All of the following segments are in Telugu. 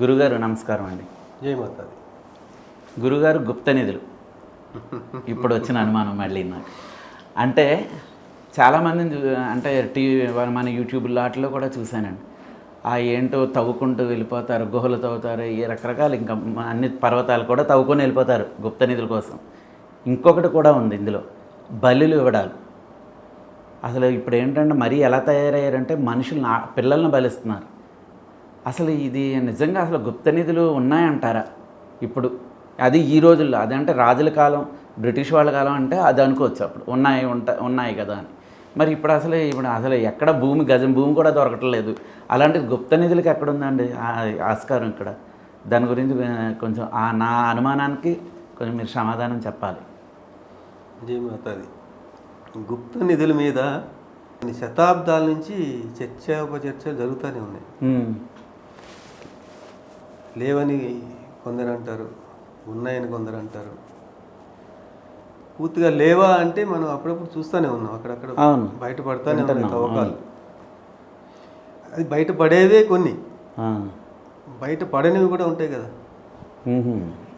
గురుగారు నమస్కారం అండి. జై మాతాది గురుగారు గుప్త నిధులు. ఇప్పుడు వచ్చిన అనుమానం మళ్ళీ నాకు. అంటే చాలామందిని చూ- అంటే టీవీ మన యూట్యూబ్లో వాటిలో కూడా చూశానండి. ఆ ఏంటో తవ్వుకుంటూ వెళ్ళిపోతారు గుహలు తవ్వుతారు ఈ రకరకాలు ఇంకా అన్ని పర్వతాలు కూడా తవ్వుకొని వెళ్ళిపోతారు గుప్త నిధుల కోసం. ఇంకొకటి కూడా ఉంది ఇందులో బలులు ఇవ్వడాలు. అసలు ఇప్పుడు ఏంటంటే మరీ ఎలా తయారయ్యారంటే మనుషులు నా పిల్లల్ని బలిస్తున్నారు. అసలు ఇది నిజంగా అసలు గుప్త నిధులు ఉన్నాయంటారా? ఇప్పుడు అది ఈ రోజుల్లో అదంటే రాజుల కాలం బ్రిటిష్ వాళ్ళ కాలం అంటే అది అనుకోవచ్చు అప్పుడు. ఉన్నాయి ఉంట ఉన్నాయి కదా అని. మరి ఇప్పుడు అసలు ఇప్పుడు అసలు ఎక్కడ భూమి గజం భూమి కూడా దొరకట్లేదు అలాంటి గుప్త నిధులకి ఎక్కడ ఉందండి ఆస్కారం ఇక్కడ? దాని గురించి కొంచెం ఆ నా అనుమానానికి కొంచెం మీరు సమాధానం చెప్పాలి. జై మాతాది గుప్త నిధుల మీద కొన్ని శతాబ్దాల నుంచి చర్చోపచర్చలు జరుగుతూనే ఉన్నాయి. లేవని కొందరు అంటారు ఉన్నాయని కొందరు అంటారు పూర్తిగా లేవా అంటే మనం అప్పుడప్పుడు చూస్తూనే ఉన్నాం. అక్కడక్కడ. బయటపడతానే ఉన్నాయి తవ్వకాలు. అది బయటపడేవే కొన్ని. బయట పడనివి కూడా ఉంటాయి కదా.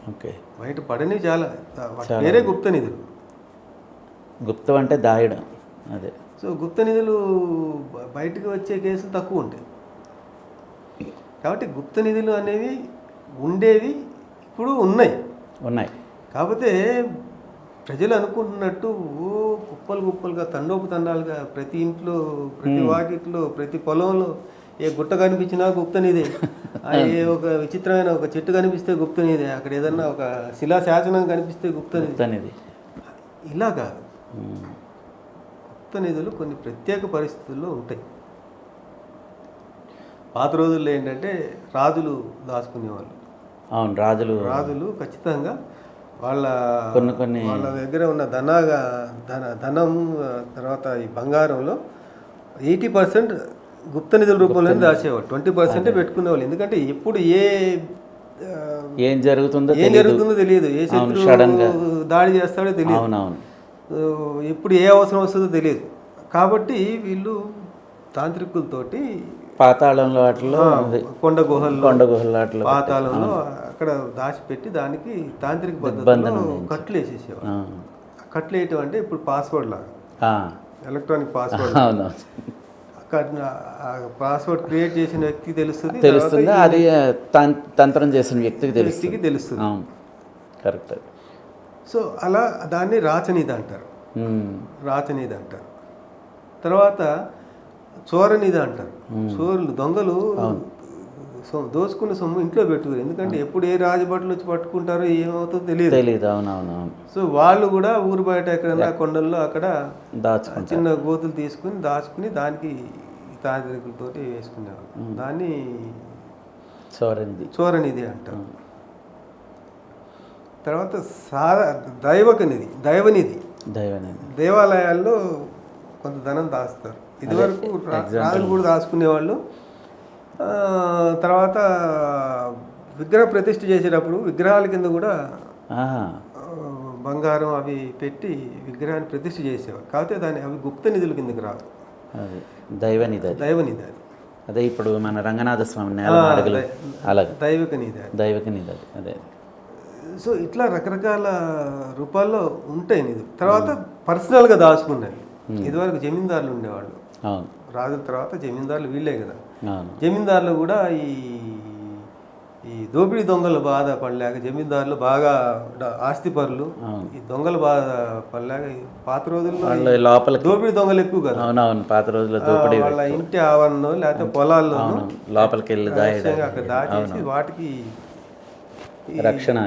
ఓకే. బయట పడనివి చాలా. వాటి పేరే గుప్త నిధులు. గుప్తం అంటే దాయడం. అదే. సో గుప్త నిధులు బయటకు వచ్చే కేసులు తక్కువ ఉంటాయి. కాబట్టి గుప్త నిధులు అనేవి ఉండేవి ఇప్పుడు ఉన్నాయి. ఉన్నాయి. కాకపోతే ప్రజలు అనుకుంటున్నట్టు కుప్పలు కుప్పలుగా తండోపు తండాలుగా ప్రతి ఇంట్లో ప్రతి వాకిట్లో ప్రతి పొలంలో ఏ గుట్ట కనిపించినా గుప్త నిధే. ఆ ఏ ఒక విచిత్రమైన ఒక చెట్టు కనిపిస్తే గుప్త నిధే. అక్కడ ఏదన్నా ఒక శిలా శాసనం కనిపిస్తే గుప్త నిధి. గుప్త నిధి. ఇలా కాదు. గుప్త నిధులు కొన్ని ప్రత్యేక పరిస్థితుల్లో ఉంటాయి. పాత రోజుల్లో ఏంటంటే రాజులు దాచుకునేవాళ్ళు. అవును రాజులు. రాజులు ఖచ్చితంగా వాళ్ళ కొన్ని కొన్ని వాళ్ళ దగ్గర ఉన్న ధనగా ధన ధనం తర్వాత ఈ బంగారంలో ఎయిటీ పర్సెంట్ గుప్త నిధుల రూపంలో దాచేవాళ్ళు. ట్వంటీ పర్సెంటే పెట్టుకునేవాళ్ళు. ఎందుకంటే ఎప్పుడు ఏ ఏం జరుగుతుందో ఏం జరుగుతుందో తెలియదు. ఏ శత్రువు. దాడి చేస్తాడో తెలియదు. ఎప్పుడు ఏ అవసరం వస్తుందో తెలియదు. కాబట్టి వీళ్ళు తాంత్రికులతోటి పాతాళంలో వాటిలో కొండ గుహల్లో కొండ గుహల వాటిలో పాతాళంలో అక్కడ దాచిపెట్టి దానికి తాంత్రిక పద్ధతిలో కట్లు వేసేసేవారు ఆ, కట్లు వేయటం అంటే ఇప్పుడు పాస్వర్డ్ లాగా. ఎలక్ట్రానిక్ పాస్వర్డ్ పాస్వర్డ్ క్రియేట్ చేసిన వ్యక్తికి తెలుస్తుంది తెలుస్తుంది. అది తంత్రం చేసిన వ్యక్తికి తెలుస్తుంది. వ్యక్తికి తెలుస్తుంది కరెక్ట్ సో అలా దాన్ని రాచనీతి అంటారు. ఉమ్, రాచనీతి అంటారు. తర్వాత చోరనిధి అంటారు. చోరులు దొంగలు దోచుకున్న సొమ్ము ఇంట్లో పెట్టుకోరు. ఎందుకంటే ఎప్పుడు ఏ రాజభట్లు వచ్చి పట్టుకుంటారో ఏమవుతుందో తెలియదు. తెలీదు అవునవును అవును సో వాళ్ళు కూడా ఊరు బయట ఎక్కడైనా కొండల్లో అక్కడ దాచుకుంటా చిన్న గోతులు తీసుకుని దాచుకుని దానికి తాంత్రికులతోటి వేసుకునేవాళ్ళు దాన్ని చోరనిధి అంటారు. తర్వాత సార దైవక నిధి దైవనిధి. దైవనిధి. దేవాలయాల్లో కొంత ధనం దాస్తారు. ఇదివరకు రాజులు కూడా దాచుకునేవాళ్ళు. తర్వాత విగ్రహ ప్రతిష్ఠ చేసేటప్పుడు విగ్రహాల కింద కూడా బంగారం అవి పెట్టి విగ్రహాన్ని ప్రతిష్ఠ చేసేవారు కాకపోతే దాన్ని అవి గుప్త నిధుల కిందకి రావు అది దైవనిధి అది. దైవనిధి అది. అదే ఇప్పుడు మన రంగనాథ స్వామి అలాగే. దైవిక నిధి దైవక నిధి అది అదే. సో ఇట్లా రకరకాల రూపాల్లో ఉంటాయి నిధులు. తర్వాత పర్సనల్గా దాచుకున్నవి ఇదివరకు జమీందారులు ఉండేవాళ్ళు. రాజుల తర్వాత జమీందారులు వీళ్ళే కదా. జమీందారులు కూడా ఈ ఈ దోపిడీ దొంగలు బాధ పడలేక జమీందారులు బాగా డ- ఆస్తిపరులు ఈ దొంగలు బాధ పడలేక పాత రోజుల్లో లోపలికి దోపిడీ దొంగలు ఎక్కువ కదా. అవునవును పాత రోజుల్లో దూపడి వాళ్ళ ఇంటి ఆవరణలో లేకపోతే పొలాల్లో లోపలికి వెళ్ళి అక్కడ దాచేసి వాటికి రక్షణ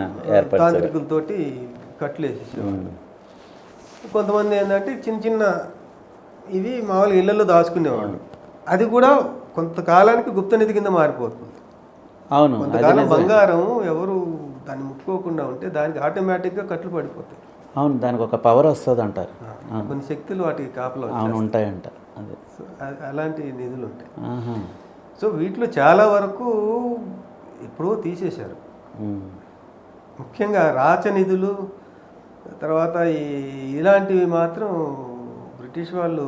తాంత్రికులతోటి కట్లు వేసేసేవాళ్ళు కొంతమంది ఏంటంటే చిన్న చిన్న ఇవి మామూలుగా ఇళ్ళలో దాచుకునేవాళ్ళు. అది కూడా కొంతకాలానికి గుప్త నిధి కింద మారిపోతుంది. అవును కొంతకాలం బంగారం ఎవరు దాన్ని ముట్టుకోకుండా ఉంటే దానికి ఆటోమేటిక్గా కట్లు పడిపోతాయి. అవును దానికి ఒక పవర్ వస్తుంది అంటారు కొన్ని శక్తులు వాటికి కాపలా ఉంటాయి. అవును ఉంటాయంట. అదే. అలాంటి నిధులు ఉంటాయి. సో వీటిలో చాలా వరకు ఎప్పుడో తీసేశారు. ముఖ్యంగా రాచ నిధులు తర్వాత ఈ ఇలాంటివి మాత్రం బ్రిటిష్ వాళ్ళు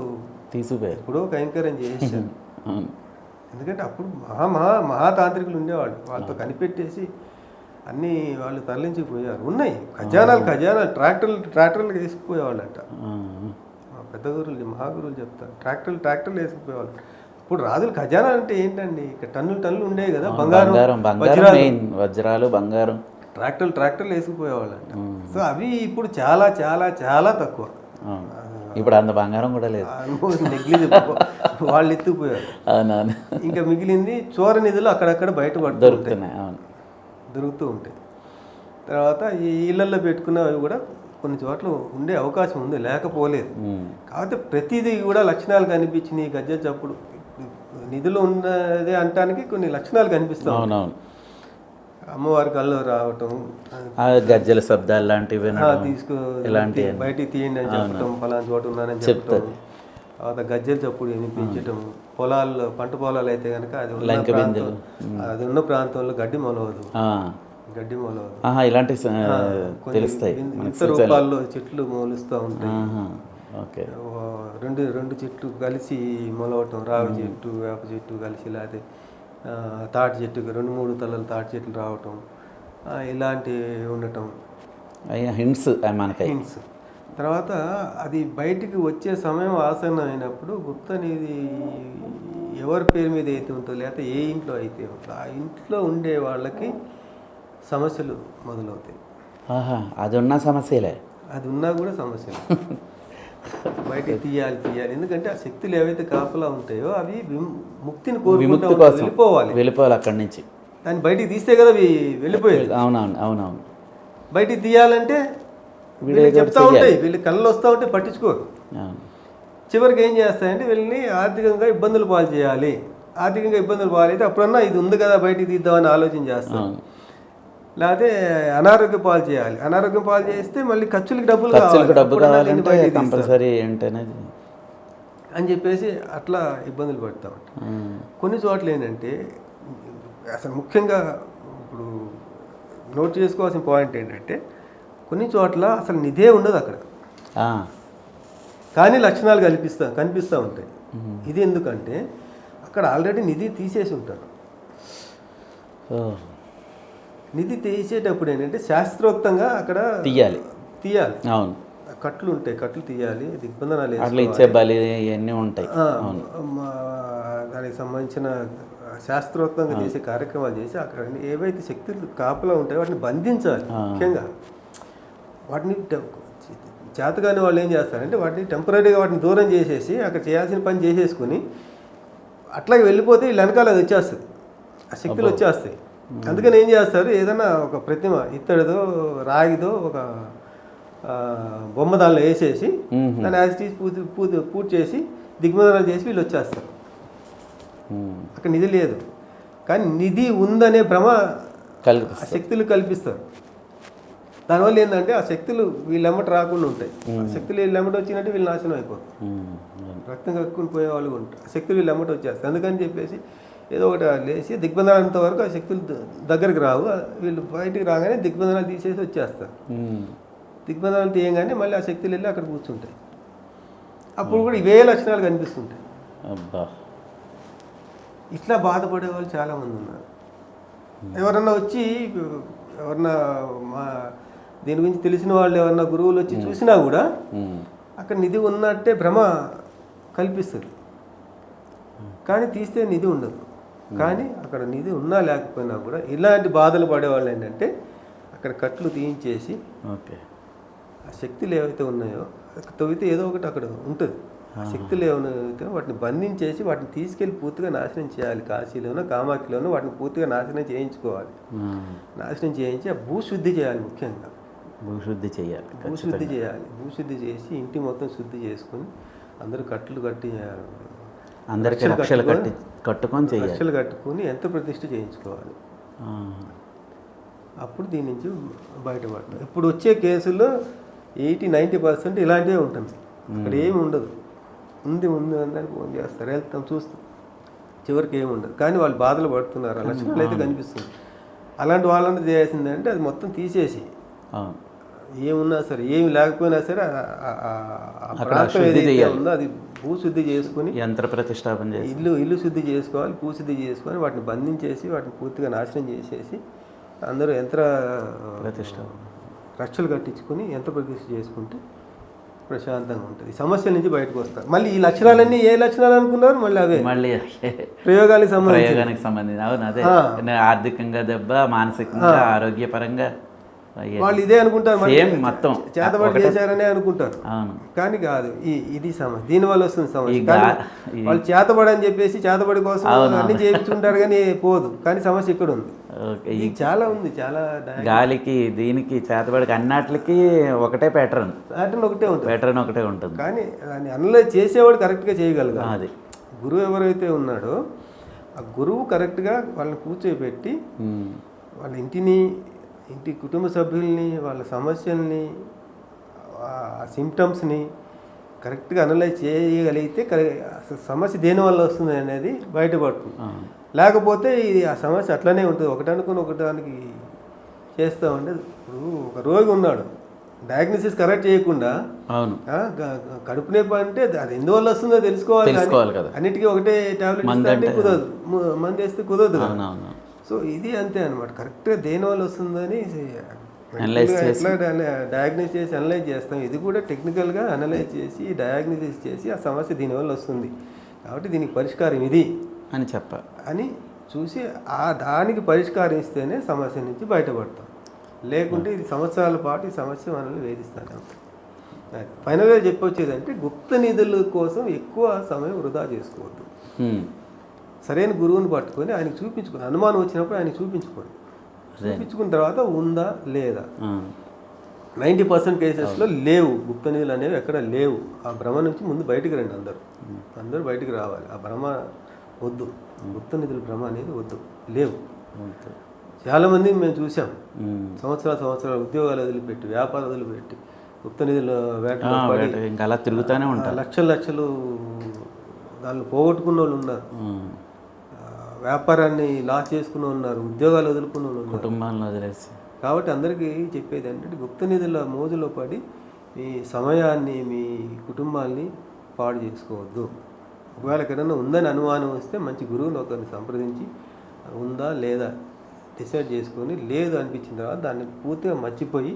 తీసిపోయారు ఎప్పుడో కైంకర్యం చేశారు. అవును. ఎందుకంటే అప్పుడు మహా మహా మహాతాంత్రికులు ఉండేవాళ్ళు. వాళ్ళతో కనిపెట్టేసి అన్నీ వాళ్ళు తరలించిపోయారు. ఉన్నాయి. ఖజానాలు ఖజానాలు ట్రాక్టర్లు ట్రాక్టర్లు తీసుకుపోయేవాళ్ళంట. మా పెద్ద గురువులు మహాగురువులు చెప్తారు. ట్రాక్టర్లు ట్రాక్టర్లు వేసుకుపోయేవాళ్ళు. ఇప్పుడు రాజులు ఖజానా అంటే ఏంటండి? ఇక టన్నులు టన్నులు ఉండేవి కదా బంగారం వజ్రాలు. బంగారం. ట్రాక్టర్లు ట్రాక్టర్లు వేసుకుపోయేవాళ్ళంట. సో అవి ఇప్పుడు చాలా చాలా చాలా తక్కువ. ఇప్పుడు అంత బంగారం కూడా లేదు. వాళ్ళు ఎత్తుకుపోయారు. అవునవును ఇంకా మిగిలింది చోర నిధులు అక్కడక్కడ ఉంటాయి. దొరుకుతున్నాయి అవును. దొరుకుతూ ఉంటాయి. తర్వాత ఈ ఇళ్ళల్లో పెట్టుకున్నవి కూడా కొన్ని చోట్ల ఉండే అవకాశం ఉంది లేకపోలేదు. కాకపోతే ప్రతిదీ కూడా లక్షణాలు కనిపించినాయి గజ్జ చప్పుడు. నిధులు ఉన్నది అనటానికి కొన్ని లక్షణాలు కనిపిస్తాయి అవునవును అమ్మవారి కళ్ళు రావటం గజ్జల శబ్దాలు లాంటివి తీసుకో ఇలాంటివి బయటికి తీయండి అని చెప్పటం ఫలానా చోట ఉన్నానని చెప్పటం తర్వాత గజ్జల చప్పుడు వినిపించటం పొలాల్లో పంట పొలాలు అయితే కనుక అది ఉన్న ప్రాంతం. అది ఉన్న ప్రాంతంలో గడ్డి మొలవదు. గడ్డి మొలవదు. ఇలాంటి తెలుస్తాయి. వింత రూపాల్లో చెట్లు మొలుస్తూ ఉంటాయి. ఓకే. రెండు రెండు చెట్లు కలిసి మొలవటం రావి చెట్టు వేప చెట్టు కలిసి లేకపోతే తాటి చెట్టు రెండు మూడు తలల తాటి చెట్లు రావటం ఇలాంటివి ఉండటం. అయ్యా హింట్స్ మనకి. హింట్స్. తర్వాత అది బయటికి వచ్చే సమయం ఆసన్నం అయినప్పుడు గుప్త అనేది ఎవరి పేరు మీద అయితే ఉంటుందో లేకపోతే ఏ ఇంట్లో అయితే ఉంటుందో ఆ ఇంట్లో ఉండే వాళ్ళకి సమస్యలు మొదలవుతాయి. ఆహా అది ఉన్న సమస్యలే. అది ఉన్నా కూడా సమస్యలు. బయటికి తీయాలి తీయాలి. ఎందుకంటే ఆ శక్తులు ఏవైతే కాపలా ఉంటాయో అవి ముక్తిని కోరుకుంటూ వెళ్ళిపోవాలి. వెళ్ళిపోవాలి అక్కడి నుంచి. దాన్ని బయటికి తీస్తే కదా అవి వెళ్ళిపోయేది. అవునవును అవునవును. బయటికి తీయాలంటే వీళ్ళు చెప్తా ఉంటాయి. వీళ్ళు కళ్ళు వస్తూ ఉంటే పట్టించుకోరు. చివరికి ఏం చేస్తాయంటే వీళ్ళని ఆర్థికంగా ఇబ్బందులు పాలు చేయాలి. ఆర్థికంగా ఇబ్బందులు పాలైతే అప్పుడన్నా ఇది ఉంది కదా బయటికి తీద్దామని ఆలోచన చేస్తాం. లేకపోతే అనారోగ్య పాలు చేయాలి అనారోగ్యం పాలు చేస్తే మళ్ళీ ఖర్చులకి డబ్బులు ఖర్చులకు కావాలి. డబ్బు అప్పుడన్నా దీన్ని కావాలంటే. కంపల్సరీ ఏంటనేది అని చెప్పేసి అట్లా ఇబ్బందులు పడతా. కొన్ని చోట్ల ఏంటంటే అసలు ముఖ్యంగా ఇప్పుడు నోట్ చేసుకోవాల్సిన పాయింట్ ఏంటంటే కొన్ని చోట్ల అసలు నిధే ఉండదు అక్కడ. కానీ లక్షణాలు కనిపిస్తా కనిపిస్తూ ఉంటాయి ఇది ఎందుకంటే అక్కడ ఆల్రెడీ నిధి తీసేసి ఉంటారు. నిధి తీసేటప్పుడు ఏంటంటే శాస్త్రోక్తంగా అక్కడ తీయాలి. తీయాలి. అవును. కట్లు ఉంటాయి కట్లు తీయాలి దిగ్బంధనాలు అట్లా. ఇచ్చే బలి ఇవన్నీ ఉంటాయి. దానికి సంబంధించిన శాస్త్రోక్తంగా చేసే కార్యక్రమాలు చేసి అక్కడ ఏవైతే శక్తులు కాపలా ఉంటాయో వాటిని బంధించాలి. ముఖ్యంగా. వాటిని చేతగాని వాళ్ళు ఏం చేస్తారంటే వాటిని టెంపరీగా వాటిని దూరం చేసేసి అక్కడ చేయాల్సిన పని చేసేసుకుని అట్లాగే వెళ్ళిపోతే వీళ్ళ వెనకాల వచ్చేస్తుంది. ఆ శక్తులు వచ్చేస్తాయి. అందుకని ఏం చేస్తారు? ఏదైనా ఒక ప్రతిమ ఇత్తడిదో రాగిదో ఒక బొమ్మ దానిలో వేసేసి. దాన్ని యాజ్ తీసి పూజ పూజ పూజ చేసి దిగ్బంధనాలు చేసి వీళ్ళు వచ్చేస్తారు. అక్కడ నిధి లేదు. కానీ నిధి ఉందనే భ్రమ ఆ కల్పిస్తా శక్తులు కల్పిస్తారు. దానివల్ల ఏంటంటే ఆ శక్తులు వీళ్ళెమ్మట రాకుండా ఉంటాయి. ఆ శక్తులు వీళ్ళెమ్మట వచ్చినట్టు వీళ్ళు నాశనం. అవును. రక్తం కక్కుని పోయే వాళ్ళు ఉంటారు. ఆ శక్తులు వీళ్ళు ఎమ్మట వచ్చేస్తాయి. అందుకని చెప్పేసి ఏదో ఒకటి లేచి దిగ్బంధనంత వరకు ఆ శక్తులు దగ్గరికి రావు. వీళ్ళు బయటికి రాగానే దిగ్బంధనాలు తీసేసి వచ్చేస్తారు. దిగ్బంధనాలు తీయగానే మళ్ళీ ఆ శక్తులు వెళ్ళి అక్కడ కూర్చుంటాయి. అప్పుడు కూడా ఇవే లక్షణాలు కనిపిస్తుంటాయి. అబ్బా. ఇట్లా బాధపడే వాళ్ళు చాలామంది ఉన్నారు. ఎవరన్నా వచ్చి ఎవరన్నా మా దీని గురించి తెలిసిన వాళ్ళు ఎవరన్నా గురువులు వచ్చి చూసినా కూడా. అక్కడ నిధి ఉన్నట్టే భ్రమ కల్పిస్తుంది. కానీ తీస్తే నిధి ఉండదు. కానీ అక్కడ నిధి ఉన్నా లేకపోయినా కూడా ఇలాంటి బాధలు పడేవాళ్ళు ఏంటంటే అక్కడ కట్లు తీయించేసి ఓకే. ఆ శక్తులు ఏవైతే ఉన్నాయో తవ్వితే ఏదో ఒకటి అక్కడ ఉంటుంది. ఆ శక్తులు ఏమైతే వాటిని బంధించేసి వాటిని తీసుకెళ్ళి పూర్తిగా నాశనం చేయాలి. కాశీలోనో కామాఖ్యలోనో వాటిని పూర్తిగా నాశనం చేయించుకోవాలి. నాశనం చేయించి ఆ భూశుద్ధి చేయాలి ముఖ్యంగా. భూశుద్ధి చెయ్యాలి భూశుద్ధి చేయాలి. భూశుద్ధి చేసి ఇంటి మొత్తం శుద్ధి చేసుకొని అందరూ కట్లు కట్టి అందరికీ రక్షలు కట్టి కట్టుకొని చెయ్యాలి రక్షలు కట్టుకొని ఎంత ప్రతిష్ఠ చేయించుకోవాలి. అప్పుడు దీని నుంచి బయటపడతాం. ఇప్పుడు వచ్చే కేసుల్లో ఎయిటీ నైంటీ పర్సెంట్ ఇలాంటివే ఉంటుంది అక్కడ ఏమి ఉండదు. ఉంది ఉంది ఉందని ఫోన్ చేస్తారు. వెళ్తాం చూస్తాం. చివరికి ఏమి ఉండదు. కానీ వాళ్ళు బాధలు పడుతున్నారు. లక్షణాలు అయితే కనిపిస్తుంది. అలాంటి వాళ్ళని చేయాల్సిందంటే అది మొత్తం తీసేసి ఏమున్నా సరే ఏమి లేకపోయినా సరే ఆ- ప్రాంతం ఏదైతే చేయాలి. ఉందో అది భూశుద్ధి చేసుకుని యంత్ర ప్రతిష్టాపన చేసి. ఇల్లు ఇల్లు శుద్ధి చేసుకోవాలి భూశుద్ధి చేసుకొని వాటిని బంధించేసి వాటిని పూర్తిగా నాశనం చేసేసి అందరూ యంత్ర ప్రతిష్ట. రక్షలు కట్టించుకొని యంత్ర ప్రతిష్ఠ చేసుకుంటే ప్రశాంతంగా ఉంటుంది. ఈ సమస్యల నుంచి బయటకు వస్తారు. మళ్ళీ ఈ లక్షణాలన్నీ ఏ లక్షణాలు అనుకున్నారు? మళ్ళీ అవే. మళ్ళీ ప్రయోగాలకు సంబంధించి ప్రయోగానికి సంబంధించి. అవును అదే. ఆర్థికంగా దెబ్బ మానసికంగా ఆరోగ్యపరంగా. వాళ్ళు ఇదే అనుకుంటారు మొత్తం. చేతబడి చేశారనే అనుకుంటారు. కానీ కాదు ఈ ఇది సమస్య. దీని వల్ల వస్తుంది సమస్య. వాళ్ళు చేతబడి అని చెప్పేసి చేతబడి కోసం అన్ని చేయించుకుంటారు కానీ పోదు. కానీ సమస్య ఇక్కడ ఉంది. చాలా ఉంది చాలా గాలికి దీనికి చేతబడికి అన్నిటికి ఒకటే ప్యాటర్న్ ప్యాటర్న్ ఒకటే ఉంటుంది. ప్యాటర్న్ ఒకటే ఉంటుంది. కానీ దాన్ని అనలైజ్ చేసేవాడు కరెక్ట్గా చేయగలగాలి. అది. గురువు ఎవరైతే ఉన్నాడో ఆ గురువు కరెక్ట్గా వాళ్ళని కూర్చోబెట్టి. వాళ్ళ ఇంటిని ఇంటి కుటుంబ సభ్యుల్ని వాళ్ళ సమస్యల్ని ఆ సిమ్టమ్స్ని కరెక్ట్గా అనలైజ్ చేయగలిగితే సమస్య దేని వల్ల వస్తుంది అనేది బయటపడుతుంది. లేకపోతే ఇది ఆ సమస్య అట్లనే ఉంటుంది. ఒకటనుకుని ఒకటానికి చేస్తూ ఉంటే ఇప్పుడు ఒక రోగి ఉన్నాడు. డయాగ్నోసిస్ కరెక్ట్ చేయకుండా అవును. కడుపు నొప్పి అంటే అది ఎందువల్ల వస్తుందో తెలుసుకోవాలి. అన్నిటికీ ఒకటే టాబ్లెట్ కుదరదు. మందు వేస్తే కుదరదు సో ఇది అంతే అనమాట కరెక్ట్గా దేని వల్ల వస్తుందని. ఎట్లా డయాగ్నోస్ చేసి అనలైజ్ చేస్తాం. ఇది కూడా టెక్నికల్గా అనలైజ్ చేసి డయాగ్నోసిస్ చేసి ఆ సమస్య దీనివల్ల వస్తుంది. కాబట్టి దీనికి పరిష్కారం ఇది. అని చెప్ప. అని చూసి ఆ దానికి పరిష్కారం ఇస్తేనే సమస్య నుంచి బయటపడతాం. లేకుంటే ఇది సంవత్సరాల పాటు ఈ సమస్య మనల్ని వేధిస్తానే. ఫైనల్గా చెప్పొచ్చేదంటే గుప్త నిధుల కోసం ఎక్కువ సమయం వృధా చేసుకోవద్దు. సరైన గురువుని పట్టుకొని ఆయనకు చూపించుకోండి అనుమానం వచ్చినప్పుడు ఆయన చూపించుకోండి. చూపించుకున్న తర్వాత ఉందా లేదా. నైంటీ పర్సెంట్ కేసెస్లో లేవు. గుప్త నిధులు అనేవి ఎక్కడ లేవు. ఆ భ్రమ నుంచి ముందు బయటికి రండి అందరూ. అందరూ బయటికి రావాలి. ఆ భ్రమ వద్దు. గుప్త నిధుల భ్రమ అనేది వద్దు. లేవు. చాలామంది మేము చూసాం. సంవత్సరాల సంవత్సరాలు ఉద్యోగాలు వదిలిపెట్టి వ్యాపారం వదిలిపెట్టి గుప్త నిధుల వేట ఇంకా అలా తిరుగుతూనే ఉంటారు. లక్షలు లక్షలు దాన్ని పోగొట్టుకున్న వాళ్ళు ఉన్నారు. వ్యాపారాన్ని లాస్ చేసుకున్న వాళ్ళు ఉన్నారు ఉద్యోగాలు వదులుకున్న వాళ్ళు ఉన్నారు. కుటుంబాలను వదిలేసి. కాబట్టి అందరికీ చెప్పేది ఏంటంటే గుప్త నిధుల మోజులో పడి మీ సమయాన్ని మీ కుటుంబాన్ని పాడు చేసుకోవద్దు. ఒకవేళ ఎక్కడైనా ఉందని అనుమానం వస్తే మంచి గురువుని ఒకరిని సంప్రదించి ఉందా లేదా డిసైడ్ చేసుకొని లేదు అనిపించిన తర్వాత దాన్ని పూర్తిగా మర్చిపోయి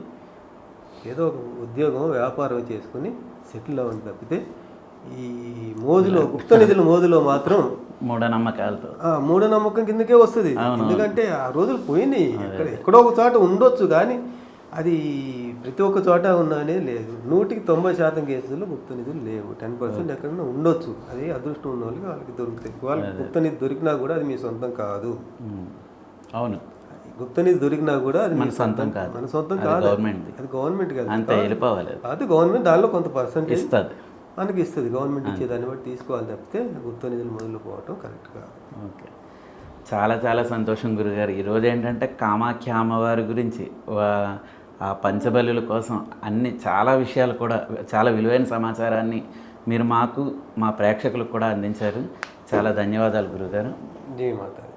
ఏదో ఒక ఉద్యోగం వ్యాపారం చేసుకొని సెటిల్ అవ్వండి తప్పితే ఈ మోజులో గుప్త నిధుల మోజులో మాత్రం మూఢనమ్మకాలతో. ఆ మూఢనమ్మకం కిందకే వస్తుంది. ఎందుకంటే ఆ రోజులు పోయినాయి. ఎక్కడ ఎక్కడో ఒక చోట ఉండొచ్చు కానీ అది ప్రతి ఒక్క చోట ఉన్నా అనేది లేదు. నూటికి తొంభై శాతం కేసుల్లో గుప్త నిధులు లేవు. టెన్ పర్సెంట్ ఎక్కడైనా ఉండొచ్చు. అది అదృష్టం ఉన్న వాళ్ళకి వాళ్ళకి దొరుకుతాయి. వాళ్ళకి గుప్త నిధి దొరికినా కూడా అది మీ సొంతం కాదు. అవును. గుప్త నిధి దొరికినా కూడా అది మన సొంతం కాదు. మన సొంతం కాదు. గవర్నమెంట్ అది గవర్నమెంట్ కాదు. అంతే వెళ్ళిపోవాలి అది. గవర్నమెంట్ దానిలో కొంత పర్సెంటేజ్ ఇస్తుంది. మనకి ఇస్తుంది గవర్నమెంట్ ఇచ్చేదాన్ని బట్టి తీసుకోవాలి తప్పితే గుప్త నిధులు మొదలు పోవటం కరెక్ట్ కాదు. ఓకే. చాలా చాలా సంతోషం గురుగారు. ఈరోజు ఏంటంటే కామాఖ్య అమ్మవారి గురించి ఆ పంచబలుల కోసం అన్ని చాలా విషయాలు కూడా చాలా విలువైన సమాచారాన్ని మీరు మాకు మా ప్రేక్షకులకు కూడా అందించారు. చాలా ధన్యవాదాలు గురుగారు. జై మాత.